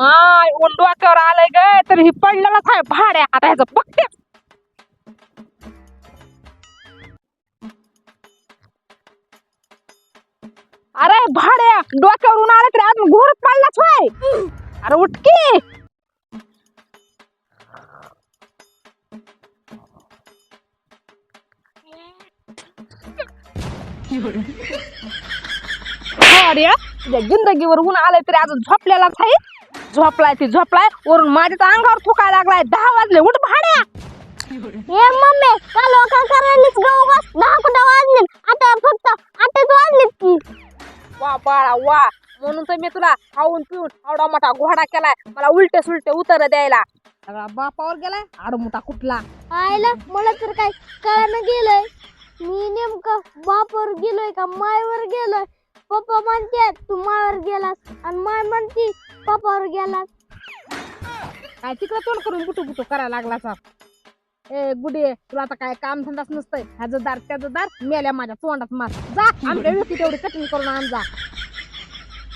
माय ऊन डोक्यावर आलंय ग तर ही पडलेलाच आहे भाड्या आता ह्याचं बघते. अरे भाड्या डोक्यावर ऊन आलं तरी अजून घोर पडलाच होय. अरे उठकी. भाड्या तुझ्या जिंदगीवर ऊन आलंय तरी अजून झोपलेलाच आहे झोपलाय ती झोपलाय. वरून माझ्या तर अंगावर थुकायला लागलाय. दहा वाजले उठ भाड्या. ये मम्मी का करायलीस गहू बस दहा कुठं वाजले आता फक्त आताच वाजलेत की वा बाळा वा. म्हणून तर मी तुला खाऊन पिऊन आवडा मोठा घोडा केलाय. मला उलटे सुलटे उतर द्यायला. सगळा बापावर गेलाय आडमुठा कुठला? आयला मला तर काय कळणं गेलंय. मी नेमकं बापावर गेलोय का मायवर गेलोय? पप्पा म्हणते तू मायावर गेलास आणि माय म्हणती पप्पावर गेलास. काय तिकडे तोंड करून बुटू बुटू करायला लागला ए गुडे तुला आता काय काम धंदाच नसतंय. ह्याचं दार त्याचं दार मेल्या माझ्या तोंडात मार. जा आमच्या व्यक्ती तेवढी कटिंग करून आण जा.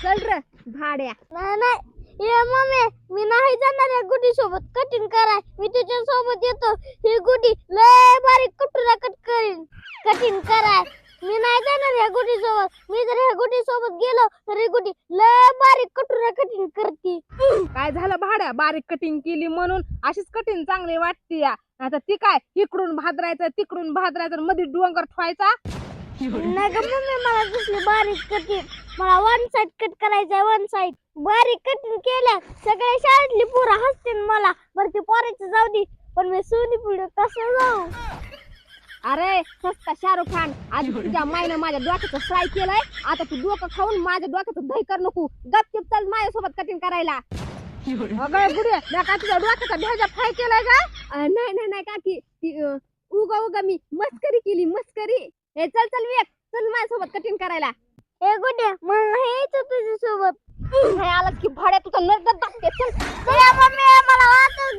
चल रे भाड्या. नाही नाही. ये मम्मी मी नाही जाणार या गुडी सोबत कटिंग कराय मी तुझ्या सोबत येतो. ही गुडी लय बारीक कटुरा कट करीन. कटिंग कराय. मी नाही जाणार या गुडी सोबत मी जर ह्या गुडी सोबत गेलो तर ही गुडी लय बारीक कटुरा कटिंग करते. काय झालं भाड्या? बारीक कटिंग केली म्हणून अशीच कटिंग चांगली वाटते या. आता ती काय? इकडून भादरायचं तिकडून भादरायचं मध्ये डोंगर ठेवायचा? नाही ग मम्मी मला दुसरी बारीक कटिंग मला वन साइड कट करायचंय वन साइड बारीक कटिंग केल्या सगळ्या शाळेतली पोरं हसतील मला. बरं ते पोराचं जाऊ दे पण मी सोनी पुढे कसं जाऊ? अरे सस्ता शाहरुख खान. आधी तुझ्या मायनं माझ्या डोक्याचं फ्राय केलंय. आता तू डोकं खाऊन माझ्या डोक्याचं दही कर नको. गपचिप चल माझ्यासोबत कटिंग करायला. अगं गुडे मी काय तुझ्या डोक्याचा भेजा फ्राय केलाय का? अं, नाही नाही नाही काकी. उगा उगा मी मस्करी केली मस्करी. हे चल चल विवेक चल माझ्यासोबत कटिंग करायला. ए गुड्या मला नाही यायचं तुझ्या सोबत हे आलं की भाड्या तुझं नरडत दाखते चल. ए मम्मी मला वाचव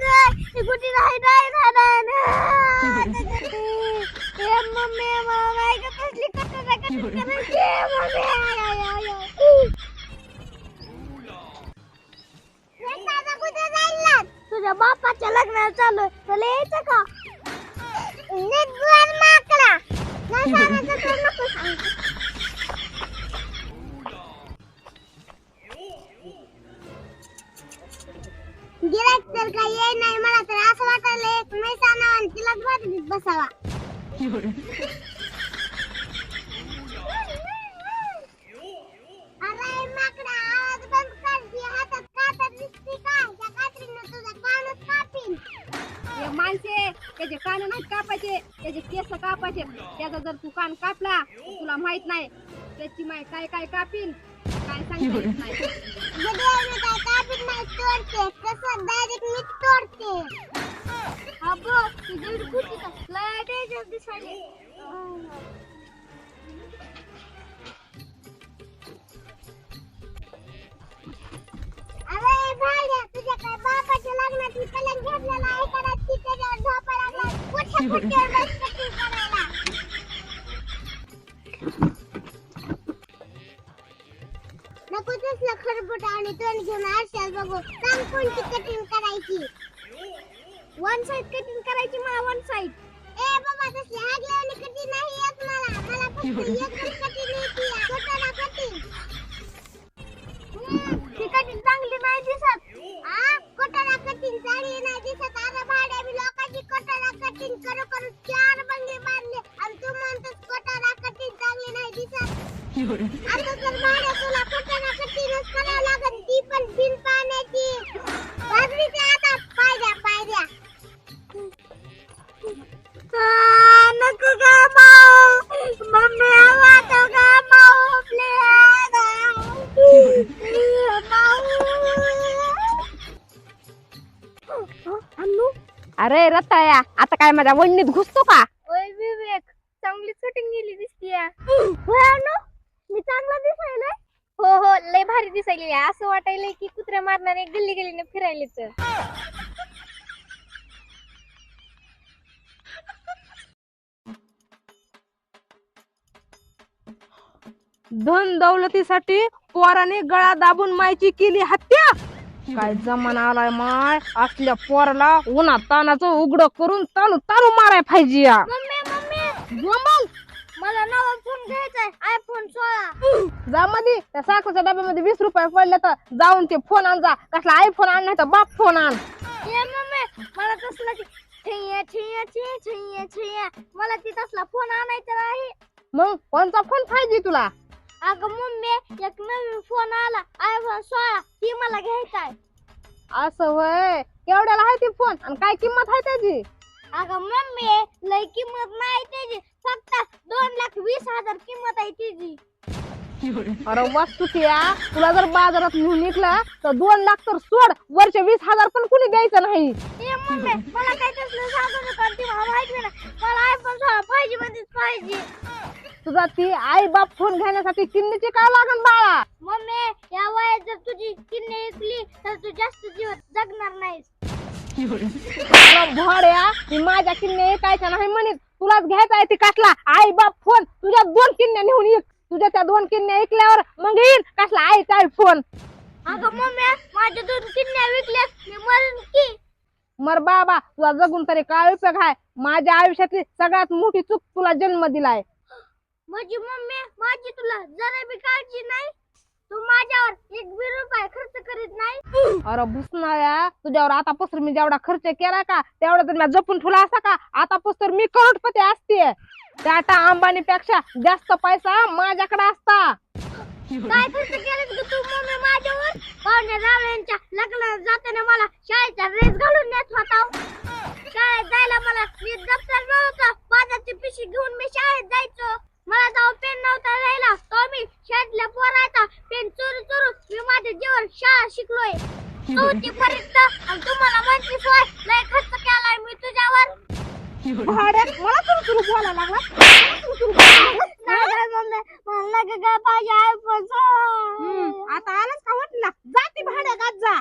तुझ्या बापाच्या लग्नाला चालू तुला यायचं का? नीट माकडा नाही सांगायचं तर नको सांगू. तर काही ये नाही. मला तर असं वाटायला एक मैसाना आणि बसावा अरे माकडा आवाज बंद कर ती हातात कातर दिसते काय त्या कात्रीनं तुझा कानच कापीन हे माणसे त्याचे कान नाहीत कापायचे त्याचे केस कापायचे. त्याचा जर तू कान कापला तुला माहीत नाही त्याची माय काय काय कापीन काय सांगता येत नाही. काय कापीत नाही तोडते तसं डायरेक्ट मी तोडते अबो तुझी कुठे लय डेंजर दिसायले. लागला कुठे कुठे खरबुट आणि तोंड घेऊन असेल बघू. सांग कोणती कटिंग करायची? वन साइड कटिंग करायची मला वन साइड ए बाबा तसली हागल्यावानी कटिंग नाही येत मला. मला फक्त एकच कटिंग अरे रताळ्या आता काय माझ्या वणीत घुसतो का? ओय विवेक. चांगली शूटिंग गेली दिसतीये हो मी चांगला दिसायला लय भारी दिसायली असं वाटायलंय की कुत्र्या मारणारे गल्ली गल्लीने फिरायले तर धन दौलतीसाठी पोराने गळा दाबून मायची केली हत्या. काय जमाना आलाय माय. असल्या पोराला उन्हात तानाचं उघड करून ताणू ताणू माराय पाहिजे या. Mummy mummy. जोंबल मला नवा फोन घ्यायचा आहे आयफोन सोळा. जा मध्ये त्या साखरेच्या डब्यामध्ये वीस रुपये पडले तर जाऊन ते फोन आण जा. कसला आयफोन आण नाही तर बाप फोन आण. ये मम्मी मला तसला छैया छैया छैया छैया छैया मला ती तसला फोन आणायचा नाही. मग कोणचा फोन पाहिजे तुला? अगं मम्मी एक नवीन फोन आला आयफोन सोळा. ती मला घ्यायचा आहे. असं होय? केवढ्याला आहे ती फोन आणि काय किंमत आहे त्याची? अगं मम्मी लय किंमत नाही त्याची. फक्त दोन लाख वीस हजार किंमत आहे तिची. अरे वस्तू त्या तुला जर बाजारात नेऊन निघला तर दोन लाख तर सोड. वर्ष वीस हजार पण कुणी द्यायचं नाही. ए मम्मी मला काय तसलं सांगू नका. ती मला माहिती नाही मला आयफोन सोळा पाहिजे म्हणजेच पाहिजे. तुझा ती आई बाप फोन घेण्यासाठी किन्नीची काय लागन बाळा? मम्मी या वयात जर तुझी किन्ने ऐकली तर तू जास्त दिवस जगणार नाहीस. अरे भोड्या ती माझ्या किन्ने ऐकायच्या नाही म्हणित. तुलाच घ्यायचा आहे ती कसला? आई बाप फोन तुझ्या दोन किन्ने नेऊन ये तुझ्या त्या दोन किन्ने ऐकल्यावर मग येईन. कसला आईचा आहे फोन अगं मम्मी माझ्या दोन किन्या विकल्यास मी मरण की? मर बाबा तुला जगून तरी काय उपयोग आहे? माझ्या आयुष्यातली सगळ्यात मोठी चूक तुला जन्म दिलाय. माझी मम्मी माझी तुला जरा बी काळजी नाही? तू माझ्यावर एक बी रुपये खर्च करीत नाही अरे भुसनाळ्या तुझ्यावर आतापासून मी जेवढा खर्च केला का तेवढा तर मी जपून ठेवला असता का? आतापासून मी करोडपती असते. टाटा अंबानी पेक्षा जास्त पैसा माझ्याकडे असता. काय खर्च केलं तू मम्मी माझ्यावर? पाहुण्या रावळ्यांच्या लग्नात जाताना मला शाळेचा ड्रेस घालून नेत होता. शाळेत जायला मला मी दप्तर नव्हतं. बाजारची पिशी घेऊन मी शाळेत जायचो. मला जाऊ पेन नव्हता राहिला तो मी शाळेतल्या पोराचा पेन चोरू चोरू मी माझ्या जीवन शाळा शिकलोय आणि तुम्हाला म्हणते सोय लय खर्च केलाय मी तुझ्यावर भाड्या मला सुरू सुरू बोलायला लागला. नाही मम्मी मला काय पाहिजे आयफोन हम्म, आता आलाच का म्हटला जाती भाड्या गात जा.